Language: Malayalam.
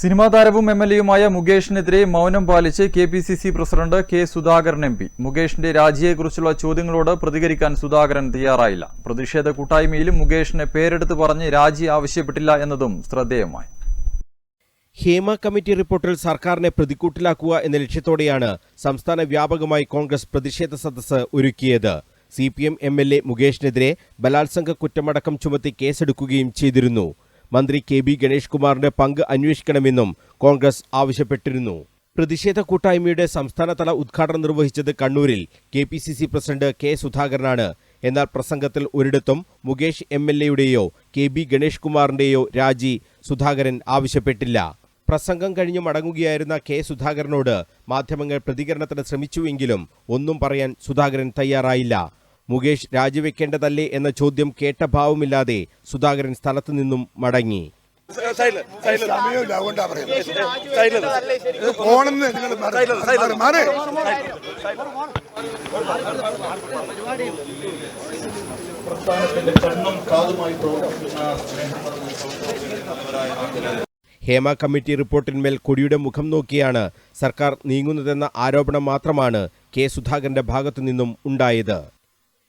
സിനിമാ താരവും എം എൽ എയുമായ മുകേഷിനെതിരെ മൗനം പാലിച്ച് K P C C president K Sudhakaran M P. മുകേഷിന്റെ രാജിയെക്കുറിച്ചുള്ള ചോദ്യങ്ങളോട് പ്രതികരിക്കാൻ സുധാകരൻ തയ്യാറായില്ല. പ്രതിഷേധ കൂട്ടായ്മയിലും മുകേഷിനെ പേരെടുത്ത് പറഞ്ഞ് രാജി ആവശ്യപ്പെട്ടില്ല എന്നതും ശ്രദ്ധേയമായി. ഹേമ കമ്മിറ്റി റിപ്പോർട്ടിൽ സർക്കാരിനെ പ്രതിക്കൂട്ടിലാക്കുക എന്ന ലക്ഷ്യത്തോടെയാണ് സംസ്ഥാന വ്യാപകമായി കോൺഗ്രസ് പ്രതിഷേധ സദസ്സ് ഒരുക്കിയത്. C P M M L A മുകേഷിനെതിരെ ബലാത്സംഗ കുറ്റമടക്കം ചുമത്തി കേസെടുക്കുകയും ചെയ്തിരുന്നു. മന്ത്രി കെ ബി ഗണേഷ് കുമാറിന്റെ പങ്ക് അന്വേഷിക്കണമെന്നും കോൺഗ്രസ് ആവശ്യപ്പെട്ടിരുന്നു. പ്രതിഷേധ കൂട്ടായ്മയുടെ സംസ്ഥാനതല ഉദ്ഘാടനം നിർവഹിച്ചത് കണ്ണൂരിൽ K P C C president K സുധാകരനാണ്. എന്നാൽ പ്രസംഗത്തിൽ ഒരിടത്തും മുകേഷ് എം എൽ എയുടെയോ കെ ബി ഗണേഷ് കുമാറിന്റെയോ രാജി സുധാകരൻ ആവശ്യപ്പെട്ടില്ല. പ്രസംഗം കഴിഞ്ഞു മടങ്ങുകയായിരുന്ന കെ സുധാകരനോട് മാധ്യമങ്ങൾ പ്രതികരണത്തിന് ശ്രമിച്ചുവെങ്കിലും ഒന്നും പറയാൻ സുധാകരൻ തയ്യാറായില്ല. മുകേഷ് രാജിവെക്കേണ്ടതല്ലേ എന്ന ചോദ്യം കേട്ട ഭാവമില്ലാതെ സുധാകരൻ സ്ഥലത്തു നിന്നും മടങ്ങി. ഹേമ കമ്മിറ്റി റിപ്പോർട്ടിന്മേൽ കൊടിയുടെ മുഖം നോക്കിയാണ് സർക്കാർ നീങ്ങുന്നതെന്ന ആരോപണം മാത്രമാണ് കെ സുധാകരന്റെ ഭാഗത്തു നിന്നും ഉണ്ടായത്.